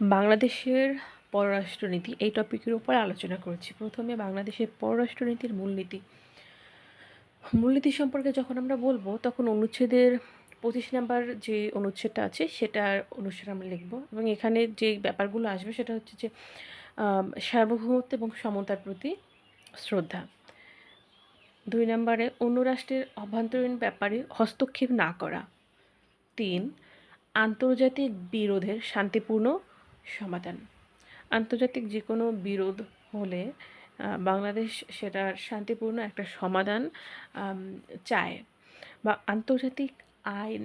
বাংলাদেশের পররাষ্ট্রনীতি এই টপিকের উপর আলোচনা করছি। প্রথমে বাংলাদেশের পররাষ্ট্রনীতির মূলনীতি। মূলনীতি সম্পর্কে যখন আমরা বলব, তখন অনুচ্ছেদের পঁচিশ নাম্বার যে অনুচ্ছেদটা আছে, সেটার অনুসারে আমরা লিখব। এবং এখানে যে ব্যাপারগুলো আসবে, সেটা হচ্ছে যে সার্বভৌমত্ব এবং সমতার প্রতি শ্রদ্ধা। দুই নম্বরে, অন্য রাষ্ট্রের অভ্যন্তরীণ ব্যাপারে হস্তক্ষেপ না করা। তিন, আন্তর্জাতিক বিরোধের শান্তিপূর্ণ সমাধান। আন্তর্জাতিক যে কোনো বিরোধ হলে বাংলাদেশ সেটার শান্তিপূর্ণ একটা সমাধান চায় বা আন্তর্জাতিক আইন,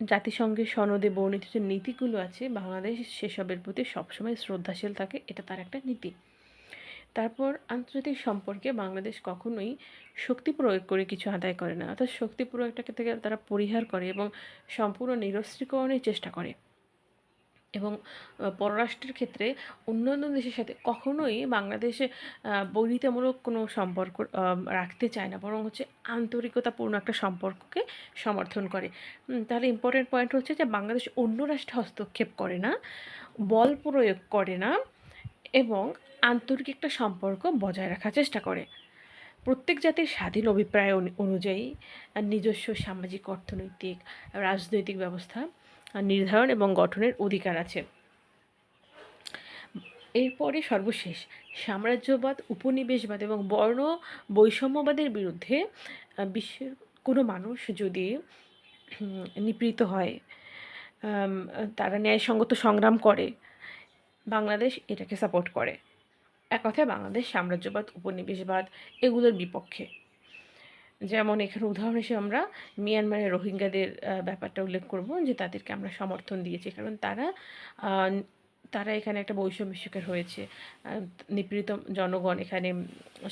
জাতিসংঘের সনদে বর্ণিত যে নীতিগুলো আছে, বাংলাদেশ সেসবের প্রতি সবসময় শ্রদ্ধাশীল থাকে, এটা তার একটা নীতি। তারপর আন্তর্জাতিক সম্পর্কে বাংলাদেশ কখনোই শক্তি প্রয়োগ করে কিছু আদায় করে না, অর্থাৎ শক্তি প্রয়োগটাকে থেকে তারা পরিহার করে এবং সম্পূর্ণ নিরস্ত্রীকরণের চেষ্টা করে। এবং পররাষ্ট্রের ক্ষেত্রে অন্যান্য দেশের সাথে কখনোই বাংলাদেশে বৈরিতামূলক কোনো সম্পর্ক রাখতে চায় না। বরং হচ্ছে আন্তরিকতাপূর্ণ একটা সম্পর্ককে সমর্থন করে। তাহলে ইম্পর্টেন্ট পয়েন্ট হচ্ছে যে বাংলাদেশ অন্য রাষ্ট্রে হস্তক্ষেপ করে না, বল প্রয়োগ করে না এবং আন্তরিক একটা সম্পর্ক বজায় রাখার চেষ্টা করে। প্রত্যেক জাতির স্বাধীন অভিপ্রায় অনুযায়ী নিজস্ব সামাজিক, অর্থনৈতিক, রাজনৈতিক ব্যবস্থা নির্ধারণ এবং গঠনের অধিকার আছে। এরপরে সর্বশেষ, সাম্রাজ্যবাদ, উপনিবেশবাদ এবং বর্ণ বৈষম্যবাদের বিরুদ্ধে বিশ্বের কোনো মানুষ যদি নিপীড়িত হয় তারা ন্যায়সঙ্গত সংগ্রাম করে, বাংলাদেশ এটাকে সাপোর্ট করে। এক কথায় বাংলাদেশ সাম্রাজ্যবাদ, উপনিবেশবাদ এগুলোর বিপক্ষে। যেমন এখানে উদাহরণ হিসেবে আমরা মিয়ানমারের রোহিঙ্গাদের ব্যাপারটা উল্লেখ করব যে তাদেরকে আমরা সমর্থন দিয়েছি। কারণ তারা তারা এখানে একটা বৈষম্য শিকার হয়েছে। নিপীড়িত জনগণ এখানে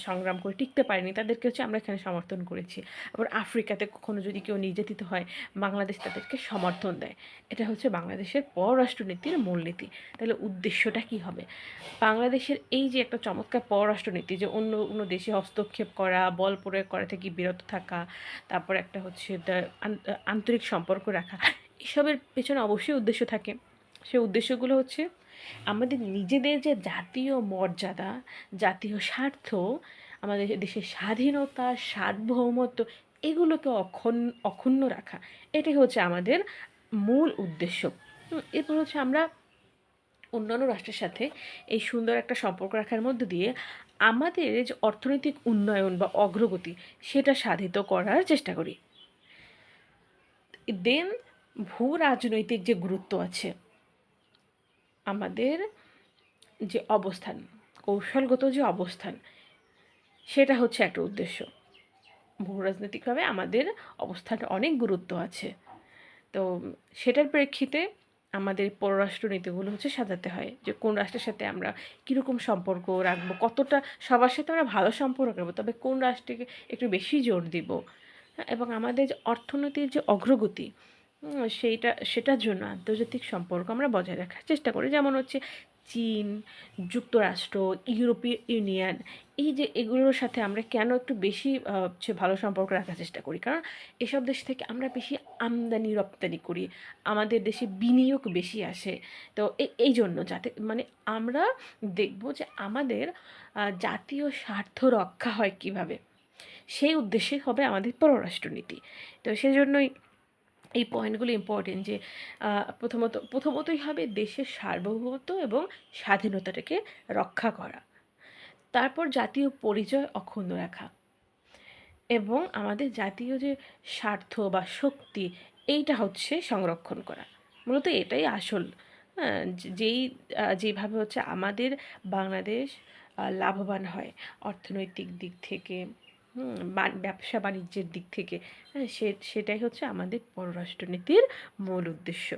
সংগ্রাম করে টিকতে পারেনি। তাদেরকে হচ্ছে আমরা এখানে সমর্থন করেছি। আবার আফ্রিকাতে কখনো যদি কেউ নির্যাতিত হয়, বাংলাদেশ তাদেরকে সমর্থন দেয়। এটা হচ্ছে বাংলাদেশের পররাষ্ট্রনীতির মূলনীতি। তাহলে উদ্দেশ্যটা কি হবে? বাংলাদেশের এই যে একটা চমৎকার পররাষ্ট্রনীতি যে অন্য অন্য দেশে হস্তক্ষেপ করা, বল প্রয়োগ করা থেকে বিরত থাকা, তারপর একটা হচ্ছে আন্তরিক সম্পর্ক রাখা, এসবের পেছনে অবশ্যই উদ্দেশ্য থাকে। সেই উদ্দেশ্যগুলো হচ্ছে আমাদের নিজেদের যে জাতীয় মর্যাদা, জাতীয় স্বার্থ, আমাদের দেশের স্বাধীনতা, সার্বভৌমত্ব, এগুলোকে অক্ষুণ্ণ অক্ষুণ্ণ রাখা, এটাই হচ্ছে আমাদের মূল উদ্দেশ্য। এরপর হচ্ছে আমরা অন্যান্য রাষ্ট্রের সাথে এই সুন্দর একটা সম্পর্ক রাখার মধ্য দিয়ে আমাদের যে অর্থনৈতিক উন্নয়ন বা অগ্রগতি, সেটা সাধিত করার চেষ্টা করি। দেন ভূ রাজনৈতিক যে গুরুত্ব আছে আমাদের যে অবস্থান কৌশলগত যে অবস্থান সেটা হচ্ছে একটা উদ্দেশ্য। ভূ রাজনৈতিকভাবে আমাদের অবস্থান অনেক গুরুত্ব আছে। তো সেটার প্রেক্ষিতে আমাদের পররাষ্ট্র নীতিগুলো হচ্ছে সাজাতে হয় যে কোন রাষ্ট্রের সাথে আমরা কীরকম সম্পর্ক রাখব কতটা সবার সাথে আমরা ভালো সম্পর্ক রাখব তবে কোন রাষ্ট্রকে একটু বেশি জোর দিব। হ্যাঁ, এবং আমাদের যে অর্থনীতির যে অগ্রগতি সেইটা, সেটার জন্য আন্তর্জাতিক সম্পর্ক আমরা বজায় রাখার চেষ্টা করি। যেমন হচ্ছে চীন, যুক্তরাষ্ট্র, ইউরোপীয় ইউনিয়ন, এই যে এগুলোর সাথে আমরা কেন একটু বেশি হচ্ছে ভালো সম্পর্ক রাখার চেষ্টা করি? কারণ এসব দেশ থেকে আমরা বেশি আমদানি, রপ্তানি করি। আমাদের দেশে বিনিয়োগ বেশি আসে। তো এই জন্য যাতে মানে আমরা দেখব যে আমাদের জাতীয় স্বার্থ রক্ষা হয় কীভাবে? সেই উদ্দেশ্যে হবে আমাদের পররাষ্ট্রনীতি। তো সেই জন্যই এই পয়েন্টগুলো ইম্পর্টেন্ট যে প্রথমত প্রথমতই হবে দেশের সার্বভৌমত্ব এবং স্বাধীনতাটাকে রক্ষা করা। তারপর জাতীয় পরিচয় অক্ষুণ্ণ রাখা। এবং আমাদের জাতীয় যে স্বার্থ বা শক্তি এইটা হচ্ছে সংরক্ষণ করা। মূলত এটাই আসল। হ্যাঁ, যেই যেভাবে হচ্ছে আমাদের বাংলাদেশ লাভবান হয় অর্থনৈতিক দিক থেকে ব্যবসা বাণিজ্যের দিক থেকে। হ্যাঁ সে, সেটাই হচ্ছে আমাদের পররাষ্ট্রনীতির মূল উদ্দেশ্য।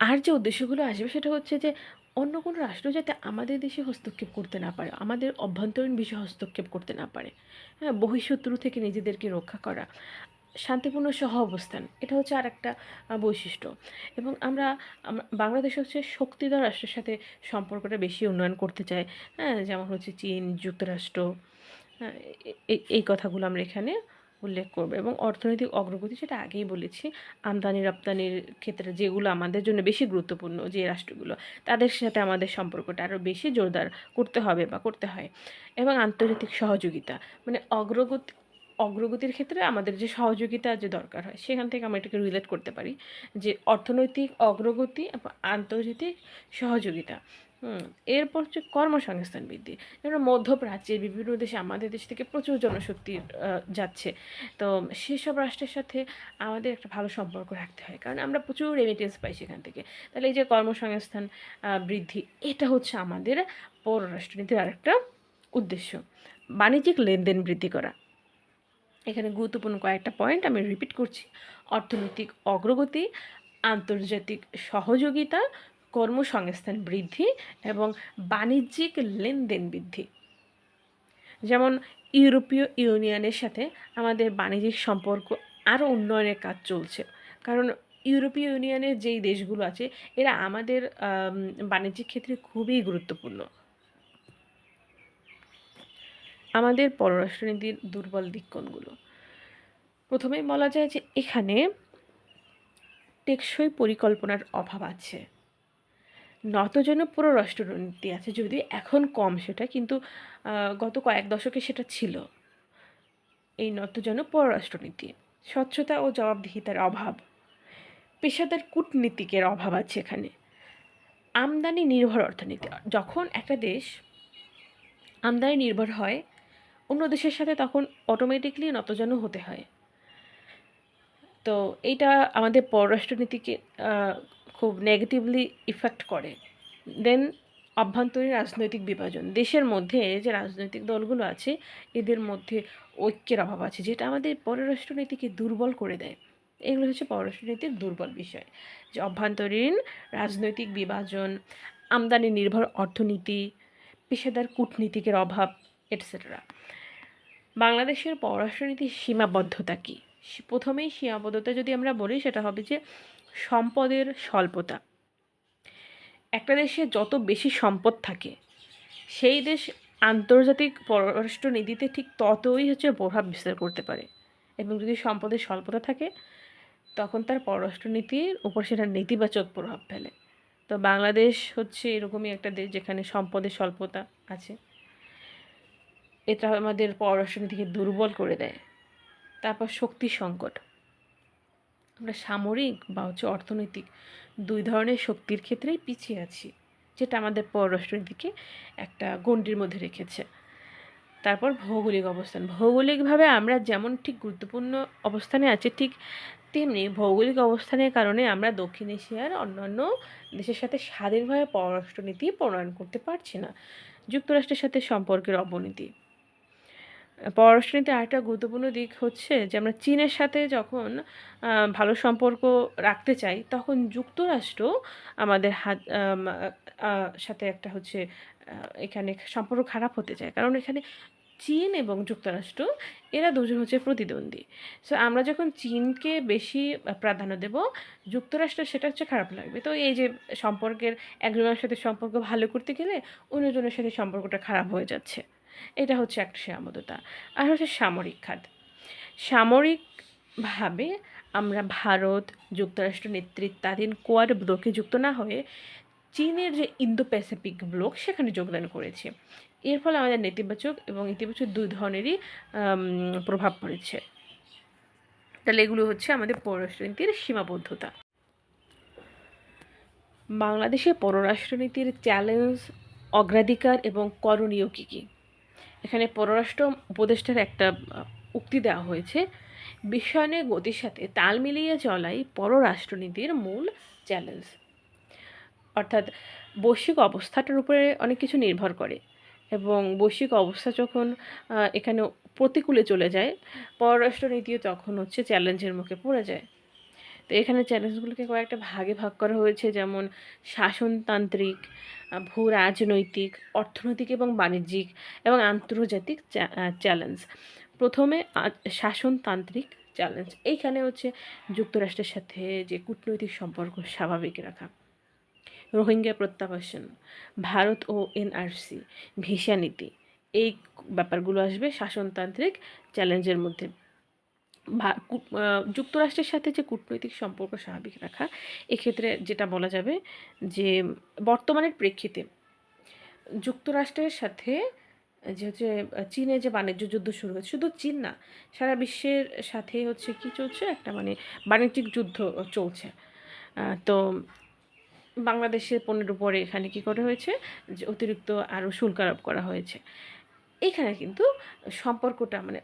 আর যে উদ্দেশ্যগুলো আসবে সেটা হচ্ছে যে, অন্য কোনো রাষ্ট্র যাতে আমাদের দেশে হস্তক্ষেপ করতে না পারে, আমাদের অভ্যন্তরীণ বিষয়ে হস্তক্ষেপ করতে না পারে। হ্যাঁ বহিঃশত্রু থেকে নিজেদেরকে রক্ষা করা। শান্তিপূর্ণ সহ অবস্থান। এটা হচ্ছে আর একটা বৈশিষ্ট্য। এবং আমরা বাংলাদেশ হচ্ছে শক্তিধর রাষ্ট্রের সাথে সম্পর্কটা বেশি উন্নয়ন করতে চায় হ্যাঁ যেমন হচ্ছে চীন, যুক্তরাষ্ট্র হ্যাঁ এই কথাগুলো আমরা এখানে উল্লেখ করব। এবং অর্থনৈতিক অগ্রগতি সেটা আগেই বলেছি, আমদানি, রপ্তানির ক্ষেত্রে যেগুলো আমাদের জন্য বেশি গুরুত্বপূর্ণ যে রাষ্ট্রগুলো, তাদের সাথে আমাদের সম্পর্কটা আরও বেশি জোরদার করতে হবে বা করতে হয়। এবং আন্তর্জাতিক সহযোগিতা মানে অগ্রগতি অগ্রগতির ক্ষেত্রে আমাদের যে সহযোগিতা যে দরকার হয়, সেখান থেকে আমরা এটাকে রিলেট করতে পারি যে অর্থনৈতিক অগ্রগতি আন্তর্জাতিক সহযোগিতা। এরপর হচ্ছে কর্মসংস্থান বৃদ্ধি যেমন মধ্যপ্রাচ্যের বিভিন্ন দেশে আমাদের দেশ থেকে প্রচুর জনশক্তি যাচ্ছে। তো সেসব রাষ্ট্রের সাথে আমাদের একটা ভালো সম্পর্ক রাখতে হয়। কারণ আমরা প্রচুর রেমিটেন্স পাই সেখান থেকে। তাহলে এই যে কর্মসংস্থান বৃদ্ধি, এটা হচ্ছে আমাদের পররাষ্ট্রনীতির আরেকটা উদ্দেশ্য। বাণিজ্যিক লেনদেন বৃদ্ধি করা। এখানে গুরুত্বপূর্ণ কয়েকটা পয়েন্ট আমি রিপিট করছি। অর্থনৈতিক অগ্রগতি, আন্তর্জাতিক সহযোগিতা, কর্মসংস্থান বৃদ্ধি এবং বাণিজ্যিক লেনদেন বৃদ্ধি। যেমন ইউরোপীয় ইউনিয়নের সাথে আমাদের বাণিজ্যিক সম্পর্ক আরও উন্নয়নের কাজ চলছে। কারণ ইউরোপীয় ইউনিয়নের যেই দেশগুলো আছে, এরা আমাদের বাণিজ্যিক ক্ষেত্রে খুবই গুরুত্বপূর্ণ। আমাদের পররাষ্ট্রনীতির দুর্বল দিক কোনগুলো প্রথমেই বলা যায় যে এখানে টেকসই পরিকল্পনার অভাব আছে। নত যেন পররাষ্ট্রনীতি আছে যদি এখন কম সেটা, কিন্তু গত কয়েক দশকে সেটা ছিল। এই নতজন পররাষ্ট্রনীতি, স্বচ্ছতা ও জবাবদিহিতার অভাব, পেশাদার কূটনীতিকের অভাব আছে এখানে। আমদানি নির্ভর অর্থনীতি, যখন একটা দেশ আমদানি নির্ভর হয় অন্য দেশের সাথে তখন অটোমেটিকলি নতজন হতে হয়। তো এইটা আমাদের পররাষ্ট্রনীতিকে খুব নেগেটিভলি ইফেক্ট করে। দেন অভ্যন্তরীণ রাজনৈতিক বিভাজন। দেশের মধ্যে যে রাজনৈতিক দলগুলো আছে, এদের মধ্যে ঐক্যের অভাব আছে, যেটা আমাদের পররাষ্ট্রনীতিকে দুর্বল করে দেয়। এগুলো হচ্ছে পররাষ্ট্রনীতির দুর্বল বিষয়। যে অভ্যন্তরীণ রাজনৈতিক বিভাজন, আমদানি নির্ভর অর্থনীতি, পেশাদার কূটনীতিকের অভাব এটসেট্রা বাংলাদেশের পররাষ্ট্রনীতির সীমাবদ্ধতা কী? প্রথমেই সীমাবদ্ধতা যদি আমরা বলি, সেটা হবে যে সম্পদের স্বল্পতা। একটা দেশে যত বেশি সম্পদ থাকে, সেই দেশ আন্তর্জাতিক পররাষ্ট্র নীতিতে ঠিক ততই হচ্ছে প্রভাব বিস্তার করতে পারে। এবং যদি সম্পদের স্বল্পতা থাকে, তখন তার পররাষ্ট্রনীতির উপর সেটা নেতিবাচক প্রভাব ফেলে। তো বাংলাদেশ হচ্ছে এরকমই একটা দেশ যেখানে সম্পদের স্বল্পতা আছে। এটা আমাদের পররাষ্ট্রনীতিকে দুর্বল করে দেয়। তারপর শক্তি সংকট। আমরা সামরিক বা হচ্ছে অর্থনৈতিক দুই ধরনের শক্তির ক্ষেত্রেই পিছিয়ে আছি, যেটা আমাদের পররাষ্ট্রনীতিকে একটা গণ্ডির মধ্যে রেখেছে। তারপর ভৌগোলিক অবস্থান। ভৌগোলিকভাবে আমরা যেমন ঠিক গুরুত্বপূর্ণ অবস্থানে আছি, ঠিক তেমনি ভৌগোলিক অবস্থানের কারণে আমরা দক্ষিণ এশিয়ার অন্যান্য দেশের সাথে স্বাধীনভাবে পররাষ্ট্রনীতি প্রণয়ন করতে পারছি না। যুক্তরাষ্ট্রের সাথে সম্পর্কের অবনতি। পররাষ্ট্রনীতি আরেকটা গুরুত্বপূর্ণ দিক হচ্ছে যে আমরা চীনের সাথে যখন ভালো সম্পর্ক রাখতে চাই, তখন যুক্তরাষ্ট্র আমাদের হাত সাথে একটা হচ্ছে এখানে সম্পর্ক খারাপ হতে চায়। কারণ এখানে চীন এবং যুক্তরাষ্ট্র, এরা দুজন হচ্ছে প্রতিদ্বন্দ্বী। সো আমরা যখন চীনকে বেশি প্রাধান্য দেব যুক্তরাষ্ট্রের সেটা হচ্ছে খারাপ লাগবে। তো এই যে সম্পর্কের একজনের সাথে সম্পর্ক ভালো করতে গেলে অন্যজনের সাথে সম্পর্কটা খারাপ হয়ে যাচ্ছে। এটা হচ্ছে একটা সীমাবদ্ধতা আর হচ্ছে সামরিক খাত। সামরিকভাবে আমরা ভারত, যুক্তরাষ্ট্র, নেতৃত্বাধীন কোয়াড ব্লকে যুক্ত না হয়ে চীনের যে ইন্দো প্যাসিফিক ব্লক সেখানে যোগদান করেছে। এর ফলে আমাদের নেতিবাচক এবং ইতিবাচক দুই ধরনেরই প্রভাব পড়েছে। তাহলে এগুলো হচ্ছে আমাদের পররাষ্ট্রনীতির সীমাবদ্ধতা। বাংলাদেশে পররাষ্ট্রনীতির চ্যালেঞ্জ, অগ্রাধিকার এবং করণীয় কী কী? এখানে পররাষ্ট্র উপদেষ্টার একটা উক্তি দেওয়া হয়েছে। বিশ্বায়নের গতির সাথে তাল মিলিয়ে চলাই পররাষ্ট্রনীতির মূল চ্যালেঞ্জ। অর্থাৎ বৈশ্বিক অবস্থাটার উপরে অনেক কিছু নির্ভর করে এবং বৈশ্বিক অবস্থা যখন এখানে প্রতিকূলে চলে যায়, পররাষ্ট্রনীতিও তখন হচ্ছে চ্যালেঞ্জের মুখে পড়ে যায়। তো এখানে চ্যালেঞ্জগুলোকে কয়েকটা ভাগে ভাগ করা হয়েছে, যেমন শাসনতান্ত্রিক ভূ রাজনৈতিক অর্থনৈতিক এবং বাণিজ্যিক এবং আন্তর্জাতিক চ্যালেঞ্জ প্রথমে শাসনতান্ত্রিক চ্যালেঞ্জ এইখানে হচ্ছে যুক্তরাষ্ট্রের সাথে যে কূটনৈতিক সম্পর্ক স্বাভাবিক রাখা। রোহিঙ্গা প্রত্যাবাসন, ভারত ও এনআরসি, ভিসা নীতি। এই ব্যাপারগুলো আসবে শাসনতান্ত্রিক চ্যালেঞ্জের মধ্যে। যুক্তরাষ্ট্রের সাথে যে কূটনৈতিক সম্পর্ক স্বাভাবিক রাখা, এক্ষেত্রে যেটা বলা যাবে যে বর্তমানের প্রেক্ষিতে যুক্তরাষ্ট্রের সাথে যে হচ্ছে চীনে যে বাণিজ্য যুদ্ধ শুরু হয়েছে, শুধু চীন না, সারা বিশ্বের সাথে হচ্ছে কি চলছে? একটা মানে বাণিজ্যিক যুদ্ধ চলছে। তো বাংলাদেশের পণ্যের উপরে এখানে কি করা হয়েছে? যে অতিরিক্ত আরও শুল্ক আরোপ করা হয়েছে। এখানে কিন্তু সম্পর্কটা মানে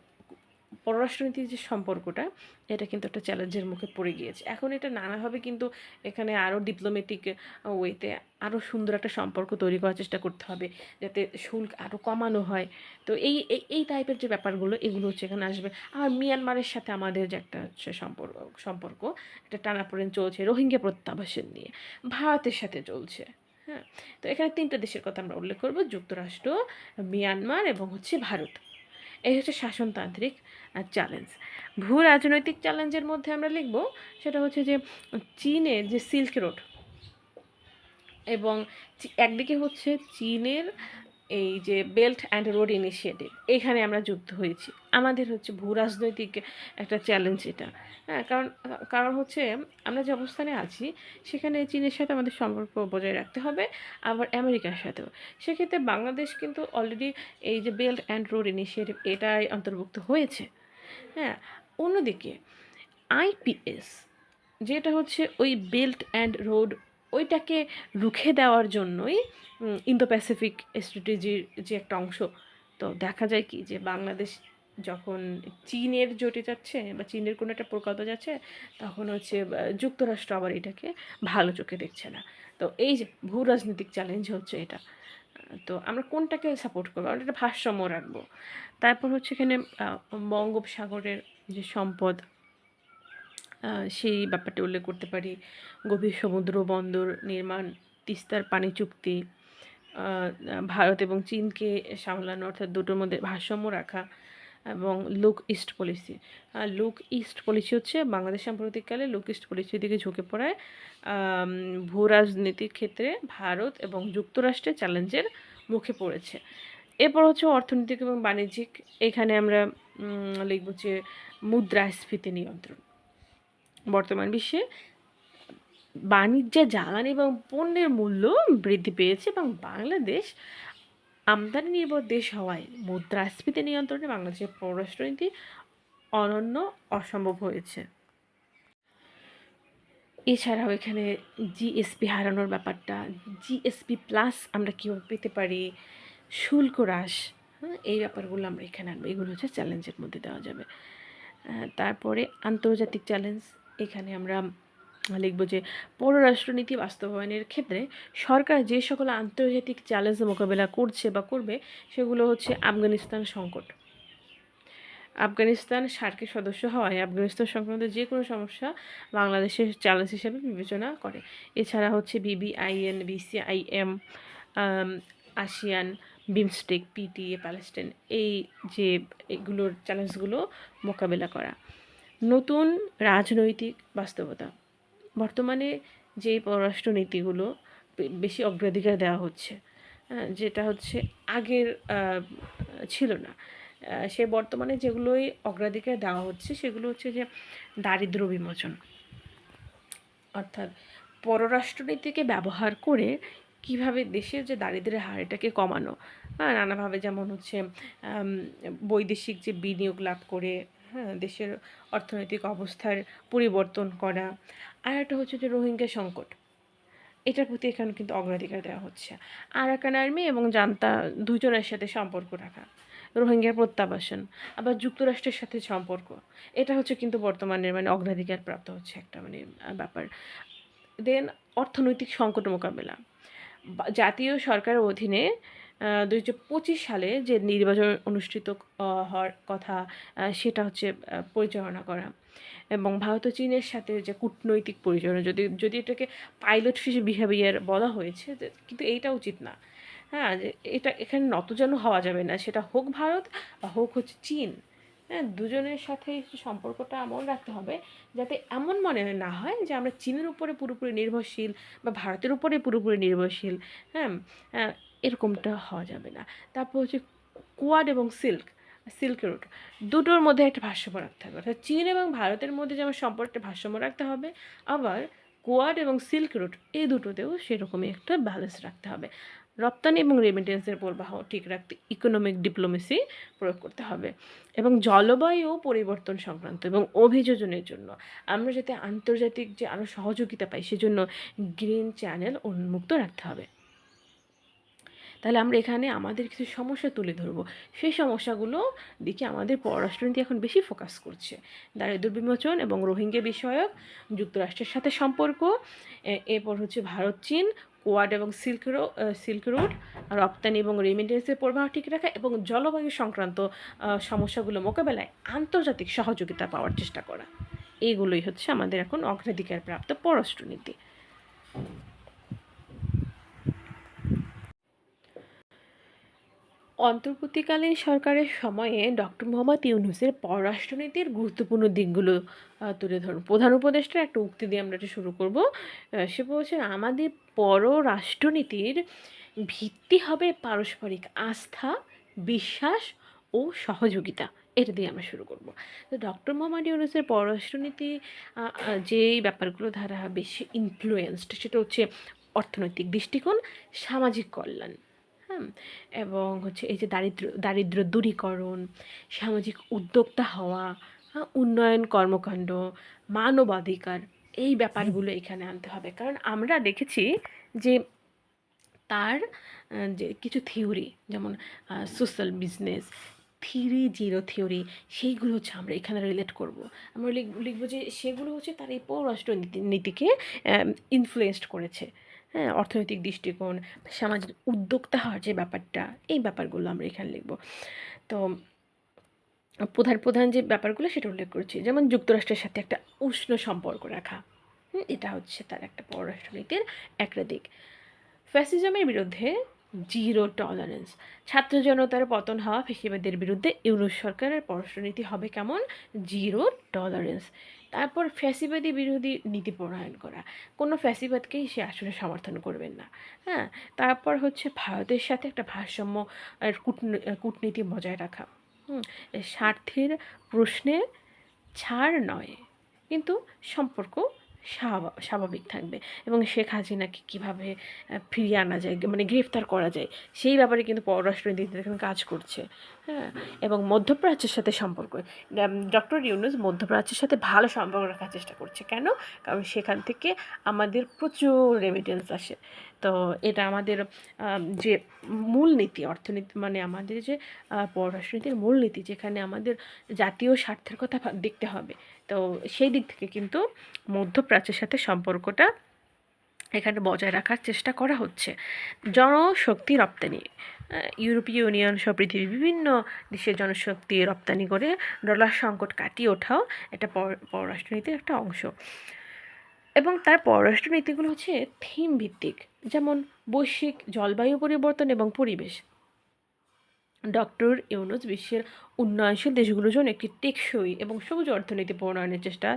পররাষ্ট্রনীতির যে সম্পর্কটা, এটা কিন্তু একটা চ্যালেঞ্জের মুখে পড়ে গিয়েছে। এখন এটা নানাভাবে কিন্তু এখানে আরও ডিপ্লোমেটিক ওয়েতে আরও সুন্দর একটা সম্পর্ক তৈরি করার চেষ্টা করতে হবে, যাতে শুল্ক আরও কমানো হয়। তো এই, এই- টাইপের যে ব্যাপারগুলো, এগুলো হচ্ছে এখানে আসবে। আর মিয়ানমারের সাথে আমাদের যে একটা হচ্ছে সম্পর্ক সম্পর্ক, একটা টানাপোড়েন চলছে রোহিঙ্গা প্রত্যাবাসন নিয়ে। ভারতের সাথে চলছে হ্যাঁ? তো এখানে তিনটা দেশের কথা আমরা উল্লেখ করব, যুক্তরাষ্ট্র মিয়ানমার এবং হচ্ছে ভারত। এই হচ্ছে শাসনতান্ত্রিক চ্যালেঞ্জ ভূ রাজনৈতিক চ্যালেঞ্জের মধ্যে আমরা লিখব, সেটা হচ্ছে যে চীনের যে সিল্ক রোড এবং একদিকে হচ্ছে চীনের এই যে বেল্ট অ্যান্ড রোড ইনিশিয়েটিভ এখানে আমরা যুক্ত হয়েছি। আমাদের হচ্ছে ভূ রাজনৈতিক একটা চ্যালেঞ্জ এটা। হ্যাঁ কারণ কারণ হচ্ছে আমরা যে অবস্থানে আছি, সেখানে চীনের সাথে আমাদের সম্পর্ক বজায় রাখতে হবে, আবার আমেরিকার সাথেও। সেক্ষেত্রে বাংলাদেশ কিন্তু অলরেডি এই যে বেল্ট অ্যান্ড রোড ইনিশিয়েটিভ এটাই অন্তর্ভুক্ত হয়েছে। হ্যাঁ অন্যদিকে আইপিএস যেটা হচ্ছে ওই বেল্ট অ্যান্ড রোড, ওইটাকে রুখে দেওয়ার জন্যই ইন্দো প্যাসিফিক স্ট্র্যাটেজির যে একটা অংশ, তো দেখা যায় কি যে বাংলাদেশ যখন চীনের জোটে যাচ্ছে বা চীনের কোনো একটা প্রকল্প যাচ্ছে, তখন হচ্ছে যুক্তরাষ্ট্র আবার এটাকে ভালো চোখে দেখছে না। তো এই যে ভূ রাজনৈতিক চ্যালেঞ্জ হচ্ছে এটা। তো আমরা কোনটাকে সাপোর্ট করব? আমরা একটা ভারসাম্য রাখব। তারপর হচ্ছে এখানে বঙ্গোপসাগরের যে সম্পদ সেই ব্যাপারটা উল্লেখ করতে পারি। গভীর সমুদ্র বন্দর নির্মাণ, তিস্তার পানি চুক্তি ভারত এবং চীনকে সামলানো, অর্থাৎ দুটোর মধ্যে ভারসাম্য রাখা এবং look east policy look east policy হচ্ছে বাংলাদেশ সাম্প্রতিককালে লুক ইস্ট পলিসির দিকে ঝুঁকে পড়ায় ভূ রাজনীতির ক্ষেত্রে ভারত এবং যুক্তরাষ্ট্রের চ্যালেঞ্জের মুখে পড়েছে। এরপর হচ্ছে অর্থনৈতিক এবং বাণিজ্যিক, এখানে আমরা লিখব যে মুদ্রাস্ফীতি নিয়ন্ত্রণ। বর্তমান বিশ্বে বাণিজ্যে জ্বালানি এবং পণ্যের মূল্য বৃদ্ধি পেয়েছে এবং বাংলাদেশ আমদানি নির্ভর দেশ হওয়ায় মুদ্রাস্ফীতি নিয়ন্ত্রণে বাংলাদেশের পররাষ্ট্রনীতি অনন্য অসম্ভব হয়েছে। এছাড়াও এখানে জিএসপি হারানোর ব্যাপারটা, জিএসপি প্লাস আমরা কীভাবে পেতে পারি? শুল্ক হ্রাস হ্যাঁ এই ব্যাপারগুলো আমরা এখানে আনব। এগুলো হচ্ছে চ্যালেঞ্জের মধ্যে দেওয়া যাবে। তারপরে আন্তর্জাতিক চ্যালেঞ্জ এখানে আমরা লিখব যে, পররাষ্ট্রনীতি বাস্তবায়নের ক্ষেত্রে সরকার যে সকল আন্তর্জাতিক চ্যালেঞ্জ মোকাবেলা করছে বা করবে, সেগুলো হচ্ছে আফগানিস্তান সংকট। আফগানিস্তান সার্কের সদস্য হওয়ায় আফগানিস্তান সংক্রান্ত যে কোনো সমস্যা বাংলাদেশের চ্যালেঞ্জ হিসেবে বিবেচনা করে। এছাড়া হচ্ছে BBIN BCIM ASEAN BIMSTEC PTA Palestine এই যে এগুলোর চ্যালেঞ্জগুলো মোকাবেলা করা। নতুন রাজনৈতিক বাস্তবতা। বর্তমানে যে পররাষ্ট্র নীতিগুলো বেশি অগ্রাধিকার দেওয়া হচ্ছে হ্যাঁ, যেটা হচ্ছে আগের ছিল না। সে বর্তমানে যেগুলোই অগ্রাধিকার দেওয়া হচ্ছে সেগুলো হচ্ছে যে দারিদ্র বিমোচন। অর্থাৎ পররাষ্ট্রনীতিকে ব্যবহার করে কীভাবে দেশের যে দারিদ্র্যের হার এটাকে কমানো হ্যাঁ নানাভাবে যেমন হচ্ছে বৈদেশিক যে বিনিয়োগ লাভ করে হ্যাঁ দেশের অর্থনৈতিক অবস্থার পরিবর্তন করা আর একটা হচ্ছে যে রোহিঙ্গা সংকট। এটার প্রতি এখানে কিন্তু অগ্রাধিকার দেওয়া হচ্ছে। আরাকান আর্মি এবং জান্তা দুজনের সাথে সম্পর্ক রাখা, রোহিঙ্গার প্রত্যাবাসন, আবার যুক্তরাষ্ট্রের সাথে সম্পর্ক। এটা হচ্ছে কিন্তু বর্তমানে মানে অগ্রাধিকার প্রাপ্ত হচ্ছে একটা মানে ব্যাপার। দেন অর্থনৈতিক সংকট মোকাবেলা। জাতীয় সরকারের অধীনে দুই হাজার পঁচিশ সালে যে নির্বাচন অনুষ্ঠিত হওয়ার কথা সেটা হচ্ছে পরিচালনা করা। এবং ভারত ও চীনের সাথে যে কূটনৈতিক পরিচালনা, যদি যদি এটাকে পাইলট ফিশ বিহেভিয়ার বলা হয়েছে কিন্তু এইটা উচিত না। হ্যাঁ যে এটা এখানে নতজানু হওয়া যাবে না। সেটা হোক ভারত বা হোক হচ্ছে চীন। হ্যাঁ দুজনের সাথে সম্পর্কটা এমন রাখতে হবে, যাতে এমন মনে না হয় যে আমরা চীনের উপরে পুরোপুরি নির্ভরশীল বা ভারতের উপরে পুরোপুরি নির্ভরশীল। হ্যাঁ এরকমটা হওয়া যাবে না। তারপর হচ্ছে কোয়াড এবং সিল্ক সিল্ক রুট দুটোর মধ্যে একটা ভারসাম্য রাখতে হবে। অর্থাৎ চীন এবং ভারতের মধ্যে যেমন সম্পর্কটা ভারসাম্য রাখতে হবে, আবার কোয়াড এবং সিল্ক রুট এই দুটোতেও সেরকমই একটা ব্যালেন্স রাখতে হবে। রপ্তানি এবং রেমিটেন্সের প্রবাহ ঠিক রাখতে ইকোনমিক ডিপ্লোমেসি প্রয়োগ করতে হবে এবং জলবায়ু পরিবর্তন সংক্রান্ত এবং অভিযোজনের জন্য। আমরা যাতে আন্তর্জাতিক যে আরও সহযোগিতা পাই, সেজন্য গ্রিন চ্যানেল উন্মুক্ত রাখতে হবে। তাহলে আমরা এখানে আমাদের কিছু সমস্যা তুলে ধরবো। সেই সমস্যাগুলো দিকে আমাদের পররাষ্ট্রনীতি এখন বেশি ফোকাস করছে। দারিদ্র বিমোচন এবং রোহিঙ্গা বিষয়ক, যুক্তরাষ্ট্রের সাথে সম্পর্ক এরপর হচ্ছে ভারত, চীন কোয়াড এবং সিল্ক রো সিল্ক রোড রপ্তানি এবং রেমিটেন্সের প্রবাহ ঠিক রাখা এবং জলবায়ু সংক্রান্ত সমস্যাগুলো মোকাবেলায় আন্তর্জাতিক সহযোগিতা পাওয়ার চেষ্টা করা। এইগুলোই হচ্ছে আমাদের এখন অগ্রাধিকার প্রাপ্ত পররাষ্ট্রনীতি। অন্তর্বর্তীকালীন সরকারের সময়ে ডক্টর মোহাম্মদ ইউনুসের পররাষ্ট্রনীতির গুরুত্বপূর্ণ দিকগুলো তুলে ধরুন। প্রধান উপদেষ্টার একটা উক্তি দিয়ে আমরা এটা শুরু করব। সে বলছেন আমাদের পররাষ্ট্রনীতির ভিত্তি হবে পারস্পরিক আস্থা, বিশ্বাস ও সহযোগিতা। এটা দিয়ে আমরা শুরু করব। তো ডক্টর মোহাম্মদ ইউনুসের পররাষ্ট্রনীতি যেই ব্যাপারগুলো দ্বারা বেশি ইনফ্লুয়েন্সড সেটা হচ্ছে অর্থনৈতিক দৃষ্টিকোণ, সামাজিক কল্যাণ। হ্যাঁ? এবং হচ্ছে এই যে দারিদ্র দারিদ্র দূরীকরণ সামাজিক উদ্যোক্তা হওয়া হ্যাঁ, উন্নয়ন কর্মকাণ্ড মানবাধিকার এই ব্যাপারগুলো এখানে আনতে হবে। কারণ আমরা দেখেছি যে তার যে কিছু থিওরি যেমন social business three zero theory সেইগুলো হচ্ছে আমরা এখানে রিলেট করব। আমরা লিখ লিখব যে সেগুলো হচ্ছে তার এই পররাষ্ট্র নীতি নীতিকে ইনফ্লুয়েসড করেছে। হ্যাঁ অর্থনৈতিক দৃষ্টিকোণ, সামাজিক উদ্যোক্তা হওয়ার যে ব্যাপারটা, এই ব্যাপারগুলো আমরা এখানে লিখব। তো প্রধান প্রধান যে ব্যাপারগুলো, সেটা উল্লেখ করছি। যেমন যুক্তরাষ্ট্রের সাথে একটা উষ্ণ সম্পর্ক রাখা এটা হচ্ছে তার একটা পররাষ্ট্রনীতির একটা দিক। ফ্যাসিজমের বিরুদ্ধে জিরো টলারেন্স। ছাত্র জনতার পতন হওয়া ফেসিবাদের বিরুদ্ধে ইউনুস সরকারের পররাষ্ট্রনীতি হবে কেমন? Zero tolerance. তারপর ফ্যাসিবাদী বিরোধী নীতি প্রণয়ন করা। কোনো ফ্যাসিবাদকেই সে আসলে সমর্থন করবেন না। হ্যাঁ? তারপর হচ্ছে ভারতের সাথে একটা ভারসাম্য কূটনীতি বজায় রাখা। হুম? স্বার্থের প্রশ্নে ছাড় নয়। কিন্তু সম্পর্ক স্বাভাবিক থাকবে। এবং শেখ হাসিনাকে কীভাবে ফিরিয়ে আনা যায় মানে গ্রেফতার করা যায় সেই ব্যাপারে কিন্তু পররাষ্ট্রনীতি এখন কাজ করছে। হ্যাঁ? এবং মধ্যপ্রাচ্যের সাথে সম্পর্ক ডক্টর ইউনুস মধ্যপ্রাচ্যের সাথে ভালো সম্পর্ক রাখার চেষ্টা করছে। কেন? কারণ সেখান থেকে আমাদের প্রচুর রেমিটেন্স আসে। তো এটা আমাদের আম, যে মূলনীতি অর্থনীতি মানে আমাদের যে পররাষ্ট্রনীতির মূলনীতি যেখানে আমাদের জাতীয় স্বার্থের কথা দেখতে হবে। তো সেই দিক থেকে কিন্তু মধ্যপ্রাচ্যের সাথে সম্পর্কটা এখানে বজায় রাখার চেষ্টা করা হচ্ছে। জনশক্তি রপ্তানি ইউরোপীয় ইউনিয়ন সহ পৃথিবীর বিভিন্ন দেশের জনশক্তি রপ্তানি করে ডলার সংকট কাটিয়ে ওঠাও এটা পর- পররাষ্ট্রনীতির একটা অংশ। এবং তার পররাষ্ট্রনীতিগুলো হচ্ছে থিম ভিত্তিক, যেমন বৈশ্বিক জলবায়ু পরিবর্তন এবং পরিবেশ। ডক্টর ইউনুস বিশ্বের উন্নয়নশীল দেশগুলোর জন্য একটি টেকসই এবং সবুজ অর্থনীতি প্রণয়নের চেষ্টা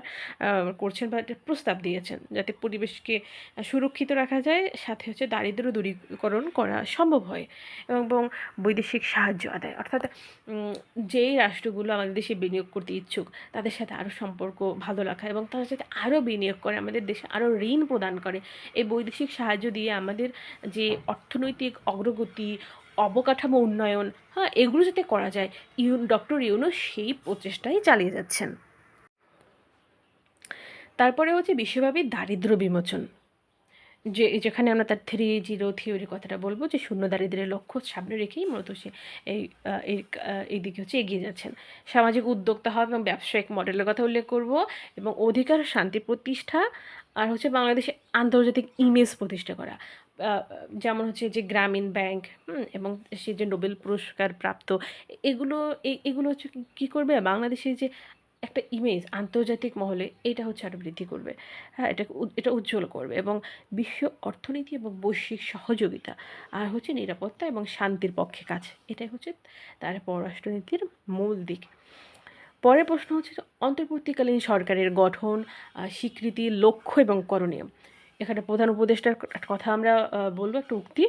করছেন বা একটা প্রস্তাব দিয়েছেন। যাতে পরিবেশকে সুরক্ষিত রাখা যায়, সাথে হচ্ছে দারিদ্র দূরীকরণ করা সম্ভব হয় এবং বৈদেশিক সাহায্য আদায়। অর্থাৎ যেই রাষ্ট্রগুলো আমাদের দেশে বিনিয়োগ করতে ইচ্ছুক, তাদের সাথে আরও সম্পর্ক ভালো রাখা এবং তাদের সাথে আরও বিনিয়োগ করে, আমাদের দেশে আরও ঋণ প্রদান করে। এই বৈদেশিক সাহায্য দিয়ে আমাদের যে অর্থনৈতিক অগ্রগতি অবকাঠামো উন্নয়ন হ্যাঁ এগুলো যাতে করা যায়, ইউ, ডক্টর ইউনো সেই প্রচেষ্টাই চালিয়ে যাচ্ছেন। তারপরে হচ্ছে বিশ্বব্যাপী দারিদ্র বিমোচন। যে, যেখানে আমরা তার থ্রি জিরো থিওরি কথাটা বলব যে, শূন্য দারিদ্র্যের লক্ষ্য সামনে রেখেই মূলত সে এই এই দিকে হচ্ছে এগিয়ে যাচ্ছেন। সামাজিক উদ্যোক্তা হবে এবং ব্যবসায়িক মডেলের কথা উল্লেখ করব এবং অধিকার শান্তি প্রতিষ্ঠা আর হচ্ছে বাংলাদেশে আন্তর্জাতিক ইমেজ প্রতিষ্ঠা করা। যেমন হচ্ছে যে গ্রামীণ ব্যাংক এবং সে যে নোবেল পুরস্কার প্রাপ্ত, এগুলো এগুলো হচ্ছে কী করবে? বাংলাদেশের যে একটা ইমেজ আন্তর্জাতিক মহলে এটা হচ্ছে আরও বৃদ্ধি করবে। হ্যাঁ এটা এটা উজ্জ্বল করবে এবং বিশ্ব অর্থনীতি এবং বৈশ্বিক সহযোগিতা আর হচ্ছে নিরাপত্তা এবং শান্তির পক্ষে কাজ, এটাই হচ্ছে তার পররাষ্ট্রনীতির মূল দিক। পরের প্রশ্ন হচ্ছে অন্তর্বর্তীকালীন সরকারের গঠন স্বীকৃতি, লক্ষ্য এবং করণীয়। এখানে প্রধান উপদেষ্টার কথা আমরা বলব একটা উক্তি।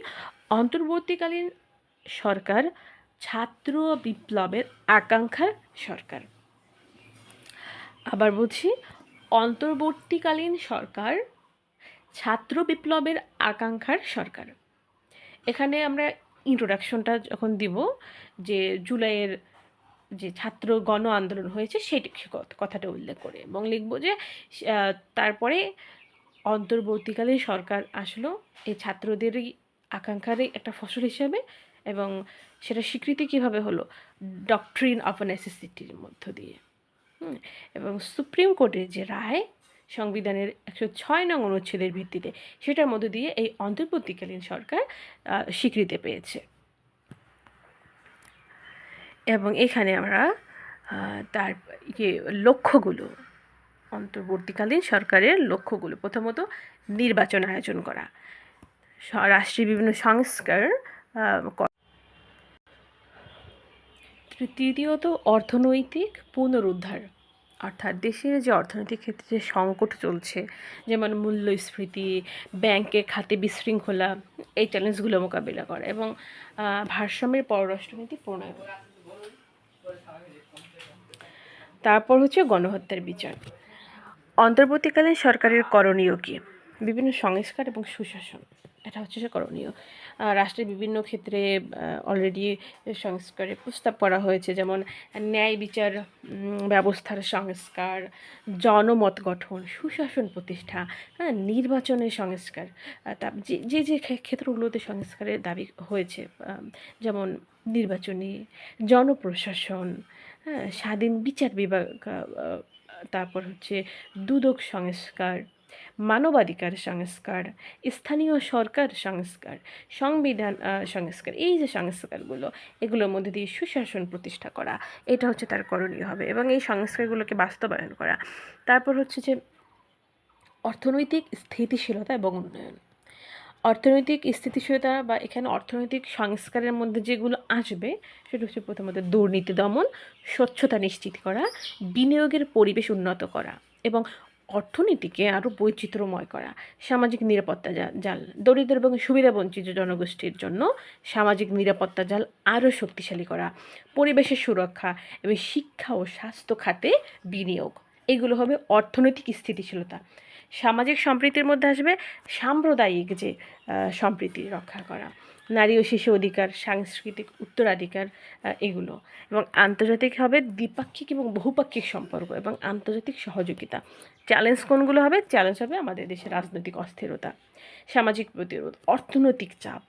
অন্তর্বর্তীকালীন সরকার ছাত্র বিপ্লবের আকাঙ্ক্ষার সরকার। আবার বলছি, অন্তর্বর্তীকালীন সরকার ছাত্র বিপ্লবের আকাঙ্ক্ষার সরকার। এখানে আমরা ইন্ট্রোডাকশনটা যখন দিব, যে জুলাইয়ের যে ছাত্র গণ আন্দোলন হয়েছে সেটি কথাটা উল্লেখ করে এবং লিখব যে তারপরে অন্তর্বর্তীকালীন সরকার আসলো এই ছাত্রদেরই আকাঙ্ক্ষারই একটা ফসল হিসেবে এবং সেটা স্বীকৃতি কীভাবে হলো? ডক্ট্রিন অফ নেসেসিটির মধ্য দিয়ে। এবং সুপ্রিম কোর্টের যে রায় সংবিধানের একশো ছয় নং অনুচ্ছেদের ভিত্তিতে সেটার মধ্য দিয়ে এই অন্তর্বর্তীকালীন সরকার স্বীকৃতি পেয়েছে। এবং এখানে আমরা তার ইয়ে লক্ষ্যগুলো অন্তর্বর্তীকালীন সরকারের লক্ষ্যগুলো। প্রথমত, নির্বাচন আয়োজন করা। রাষ্ট্রীয় বিভিন্ন সংস্কার তৃতীয়ত, অর্থনৈতিক পুনরুদ্ধার। অর্থাৎ দেশের যে অর্থনৈতিক ক্ষেত্রে যে সংকট চলছে, যেমন মূল্যস্ফীতি, ব্যাংকে খাতে বিশৃঙ্খলা, এই চ্যালেঞ্জগুলো মোকাবিলা করা এবং ভারসাম্যের পররাষ্ট্রনীতি প্রণয়ন তারপর হচ্ছে গণহত্যার বিচার। অন্তর্বর্তীকালীন সরকারের করণীয় কী? বিভিন্ন সংস্কার এবং সুশাসন, এটা হচ্ছে সে করণীয়। রাষ্ট্রের বিভিন্ন ক্ষেত্রে অলরেডি সংস্কারের প্রস্তাব করা হয়েছে, যেমন ন্যায় বিচার ব্যবস্থার সংস্কার, জনমত গঠন, সুশাসন প্রতিষ্ঠা হ্যাঁ নির্বাচনের সংস্কার তা যে যে ক্ষেত্রগুলোতে সংস্কারের দাবি হয়েছে যেমন নির্বাচনী, জনপ্রশাসন হ্যাঁ স্বাধীন বিচার বিভাগ তারপর হচ্ছে দুদক সংস্কার, মানবাধিকার সংস্কার, স্থানীয় সরকার সংস্কার, সংবিধান সংস্কার, এই যে সংস্কারগুলো, এগুলোর মধ্যে দিয়ে সুশাসন প্রতিষ্ঠা করা, এটা হচ্ছে তার করণীয় হবে এবং এই সংস্কারগুলোকে বাস্তবায়ন করা। তারপর হচ্ছে যে অর্থনৈতিক স্থিতিশীলতা এবং উন্নয়ন। অর্থনৈতিক স্থিতিশীলতা বা এখানে অর্থনৈতিক সংস্কারের মধ্যে যেগুলো আসবে, সেটা হচ্ছে প্রথমত দুর্নীতি দমন, স্বচ্ছতা নিশ্চিত করা, বিনিয়োগের পরিবেশ উন্নত করা এবং অর্থনীতিকে আরও বৈচিত্র্যময় করা, সামাজিক নিরাপত্তা জাল, দরিদ্র এবং সুবিধাবঞ্চিত জনগোষ্ঠীর জন্য সামাজিক নিরাপত্তা জাল আরও শক্তিশালী করা, পরিবেশের সুরক্ষা এবং শিক্ষা ও স্বাস্থ্য খাতে বিনিয়োগ। এগুলো হবে অর্থনৈতিক স্থিতিশীলতা। সামাজিক সম্প্রীতির মধ্যে আসবে সাম্প্রদায়িক যে সম্প্রীতি রক্ষা করা। নারী ও শিশু অধিকার, সাংস্কৃতিক উত্তরাধিকার এগুলো। এবং আন্তর্জাতিক হবে দ্বিপাক্ষিক এবং বহুপাক্ষিক সম্পর্ক এবং আন্তর্জাতিক সহযোগিতা। চ্যালেঞ্জ কোনগুলো হবে? চ্যালেঞ্জ হবে আমাদের দেশের রাজনৈতিক অস্থিরতা, সামাজিক প্রতিরোধ, অর্থনৈতিক চাপ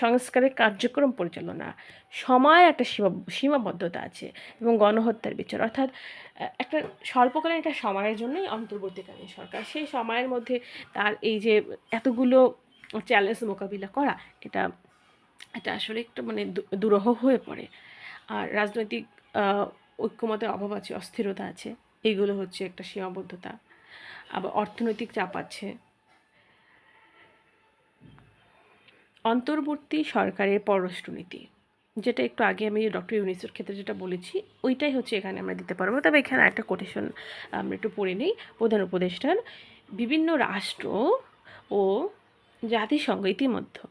সংস্কারের কার্যক্রম পরিচালনা, সময় একটা সীমা, সীমাবদ্ধতা আছে এবং গণহত্যার বিচার। অর্থাৎ একটা স্বল্পকালীন একটা সময়ের জন্যই অন্তর্বর্তীকালীন সরকার, সেই সময়ের মধ্যে তার এই যে এতগুলো চ্যালেঞ্জ মোকাবিলা করা, এটা এটা আসলে একটু মানে দুরহ হয়ে পড়ে। আর রাজনৈতিক ঐক্যমতের অভাব আছে, অস্থিরতা আছে, এগুলো হচ্ছে একটা সীমাবদ্ধতা। আবার অর্থনৈতিক চাপ আছে অন্তর্বর্তী সরকারের পররাষ্ট্রনীতি, যেটা একটু আগে আমি ডক্টর ইউনিসের ক্ষেত্রে যেটা বলেছি, ওইটাই হচ্ছে এখানে আমরা দিতে পারব। তবে এখানে একটা কোটেশন আমরা একটু পড়ে নিই। প্রধান উপদেষ্টার, বিভিন্ন রাষ্ট্র ও জাতিসংঘ ইতিমধ্যে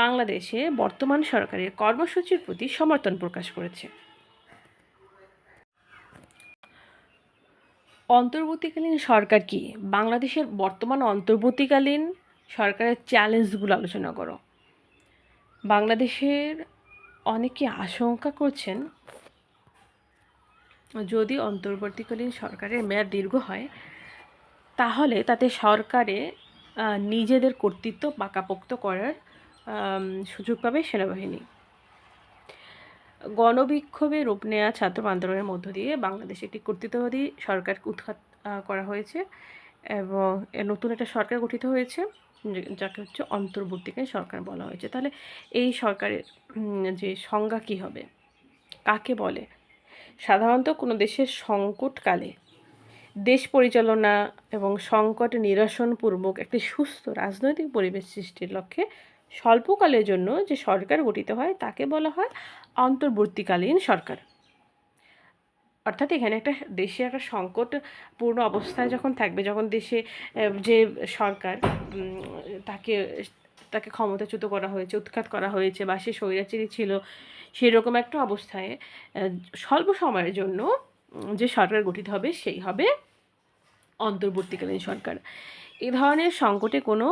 বাংলাদেশে বর্তমান সরকারের কর্মসূচির প্রতি সমর্থন প্রকাশ করেছে। অন্তর্বর্তীকালীন সরকার কি? বাংলাদেশের বর্তমান অন্তর্বর্তীকালীন সরকারের চ্যালেঞ্জগুলো আলোচনা করো। বাংলাদেশের অনেকে আশঙ্কা করছেন, যদি অন্তর্বর্তীকালীন সরকারের মেয়াদ দীর্ঘ হয়, তাহলে তাতে সরকারে নিজেদের কর্তৃত্ব পাকাপোক্ত করার সুযোগ পাবে সেনাবাহিনী। গণবিক্ষোভে রূপ নেওয়া ছাত্র আন্দোলনের মধ্য দিয়ে বাংলাদেশে একটি কর্তৃত্ববাদী সরকারকে উৎখাত করা হয়েছে এবং নতুন একটা সরকার গঠিত হয়েছে। যাকে হচ্ছে অন্তর্বর্তীকালীন সরকার বলা হয়েছে। তাহলে এই সরকারের যে সংজ্ঞা কী হবে? কাকে বলে? সাধারণত কোনো দেশের সংকটকালে দেশ পরিচালনা এবং সংকট নিরসনপূর্বক একটি সুস্থ রাজনৈতিক পরিবেশ সৃষ্টির লক্ষ্যে স্বল্পকালের জন্য যে সরকার গঠিত হয়, তাকে বলা হয় অন্তর্বর্তীকালীন সরকার। অর্থাৎ এখানে একটা দেশে একটা সংকটপূর্ণ অবস্থায় যখন থাকবে, যখন দেশে যে সরকার তাকে তাকে ক্ষমতাচ্যুত করা হয়েছে, উৎখাত করা হয়েছে বা সে স্বৈরাচারী ছিল, সেরকম একটা অবস্থায় স্বল্প সময়ের জন্য যে সরকার গঠিত হবে, সেই হবে অন্তর্বর্তীকালীন সরকার। এই ধরনের সংকটে কোনো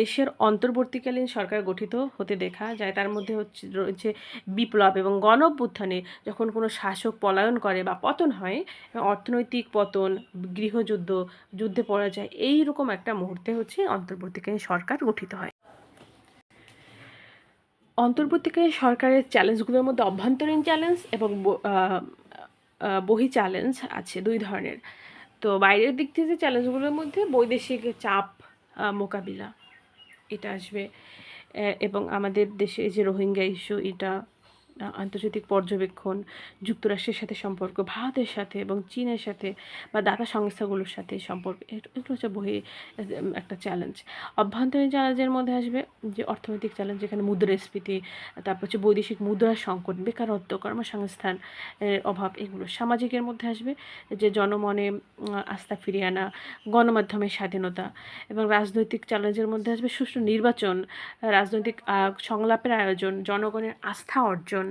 দেশের অন্তর্বর্তীকালীন সরকার গঠিত হতে দেখা যায়, তার মধ্যে হচ্ছে, রয়েছে বিপ্লব এবং গণ যখন কোনো শাসক পলায়ন করে বা পতন হয় অর্থনৈতিক পতন, গৃহযুদ্ধ, যুদ্ধে পরাজয় এই রকম একটা মুহূর্তে হচ্ছে অন্তর্বর্তীকালীন সরকার গঠিত হয়। অন্তর্বর্তীকালীন সরকারের চ্যালেঞ্জগুলোর মধ্যে অভ্যন্তরীণ চ্যালেঞ্জ এবং বহি চ্যালেঞ্জ আছে দুই ধরনের। তো বাইরের দিক থেকে চ্যালেঞ্জগুলোর মধ্যে বৈদেশিক চাপ মোকাবিলা, এটা আসবে। এবং আমাদের দেশে যে রোহিঙ্গা ইস্যু এটা আন্তর্জাতিক পর্যবেক্ষণ, যুক্তরাষ্ট্রের সাথে সম্পর্ক, ভারতের সাথে এবং চীনের সাথে বা দাতা সংস্থাগুলোর সাথে সম্পর্ক এগুলো হচ্ছে বহি একটা চ্যালেঞ্জ অভ্যন্তরীণ চ্যালেঞ্জের মধ্যে আসবে যে অর্থনৈতিক চ্যালেঞ্জ যেখানে মুদ্রাস্ফীতি, তারপর হচ্ছে বৈদেশিক মুদ্রা সংকট, বেকারত্ব, কর্মসংস্থান অভাব, এগুলো সামাজিকের মধ্যে আসবে যে জনমনে আস্থা ফিরিয়ে আনা, গণমাধ্যমের স্বাধীনতা এবং রাজনৈতিক চ্যালেঞ্জের মধ্যে আসবে সুষ্ঠু নির্বাচন, রাজনৈতিক সংলাপের আয়োজন, জনগণের আস্থা অর্জন